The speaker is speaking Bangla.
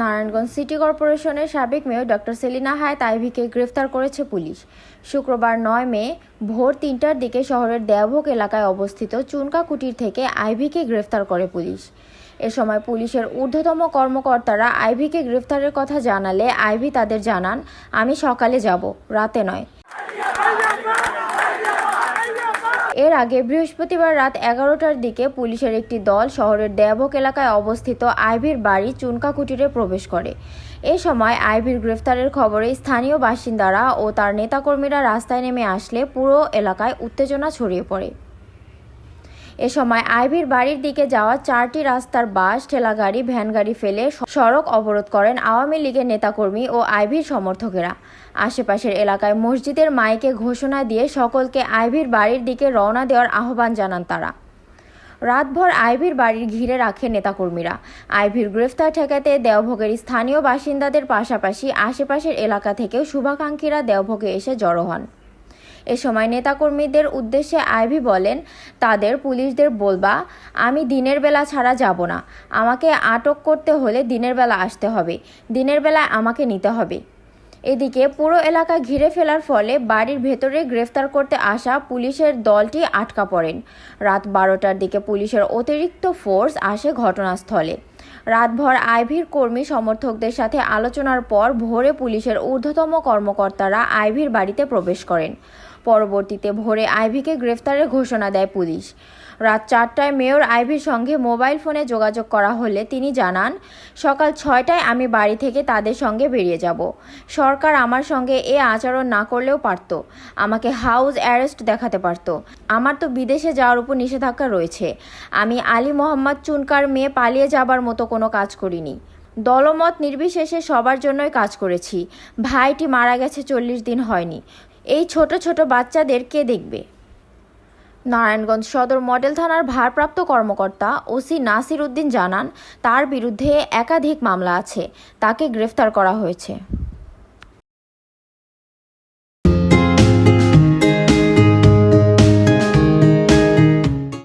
নারায়ণগঞ্জ সিটি কর্পোরেশনের সাবেক মেয়র ডক্টর সেলিনা হায়াত আইভিকে গ্রেফতার করেছে পুলিশ। শুক্রবার নয় মে ভোর তিনটার দিকে শহরের দেওভোগ এলাকায় অবস্থিত চুনকা কুটির থেকে আইভিকে গ্রেফতার করে পুলিশ। এ সময় পুলিশের ঊর্ধ্বতম কর্মকর্তারা আইভিকে গ্রেফতারের কথা জানালে আইভি তাদের জানান, আমি সকালে যাব, রাতে নয়। এর আগে বৃহস্পতিবার রাত এগারোটার দিকে পুলিশের একটি দল শহরের দেবক এলাকায় অবস্থিত আইভির বাড়ি চুনকা কুটিরে প্রবেশ করে। এ সময় আইভির গ্রেফতারের খবরে স্থানীয় বাসিন্দারা ও তার নেতাকর্মীরা রাস্তায় নেমে আসলে পুরো এলাকায় উত্তেজনা ছড়িয়ে পড়ে। এ সময় আইভির বাড়ির দিকে যাওয়া চারটি রাস্তার বাস, ঠেলাগাড়ি, ভ্যানগাড়ি ফেলে সড়ক অবরোধ করেন আওয়ামী লীগের নেতাকর্মী ও আইভির সমর্থকেরা। আশেপাশের এলাকায় মসজিদের মাইকে ঘোষণা দিয়ে সকলকে আইভির বাড়ির দিকে রওনা দেওয়ার আহ্বান জানান তারা। রাতভর আইভির বাড়ির ঘিরে রাখে নেতাকর্মীরা। আইভির গ্রেফতার ঠেকাতে দেওভোগের স্থানীয় বাসিন্দাদের পাশাপাশি আশেপাশের এলাকা থেকেও শুভাকাঙ্ক্ষীরা দেওভোগে এসে জড়ো হন। এ সময় নেতাকর্মীদের উদ্দেশ্যে আইভি বলেন, তাদের পুলিশদের বলবা, আমি দিনের বেলা ছাড়া যাব না। আমাকে আটক করতে হলে দিনের বেলা আসতে হবে। দিনের বেলায় আমাকে নিতে হবে। এদিকে পুরো এলাকা ঘিরে ফেলার ফলে বাড়ির ভেতরে গ্রেফতার করতে আসা পুলিশের দলটি আটকা পড়েন। রাত বারোটার দিকে পুলিশের অতিরিক্ত ফোর্স আসে ঘটনাস্থলে। রাতভর আইভির কর্মী সমর্থকদের সাথে আলোচনার পর ভোরে পুলিশের ঊর্ধ্বতম কর্মকর্তারা আইভির বাড়িতে প্রবেশ করেন। পরবর্তীতে ভোরে আইভিকে গ্রেফতারের ঘোষণা দেয় পুলিশ। রাত চারটায় মেয়র আইভির সঙ্গে মোবাইল ফোনে যোগাযোগ করা হলে তিনি জানান, সকাল ছয়টায় আমি বাড়ি থেকে তাদের সঙ্গে বেরিয়ে যাব। সরকার আমার সঙ্গে এ আচরণ না করলেও পারত। আমাকে হাউস অ্যারেস্ট দেখাতে পারত। আমার তো বিদেশে যাওয়ার উপর নিষেধাজ্ঞা রয়েছে। আমি আলী মোহাম্মদ চুনকার মেয়ে পালিয়ে যাবার মতো কোনো কাজ করিনি। দলমত নির্বিশেষে সবার জন্যই কাজ করেছি। ভাইটি মারা গেছে চল্লিশ দিন হয়নি। এই ছোট ছোট বাচ্চাদের কে দেখবে? নারায়ণগঞ্জ সদর মডেল থানার ভারপ্রাপ্ত কর্মকর্তা ওসি নাসির উদ্দিন জানান, তার বিরুদ্ধে একাধিক মামলা আছে, তাকে গ্রেফতার করা হয়েছে।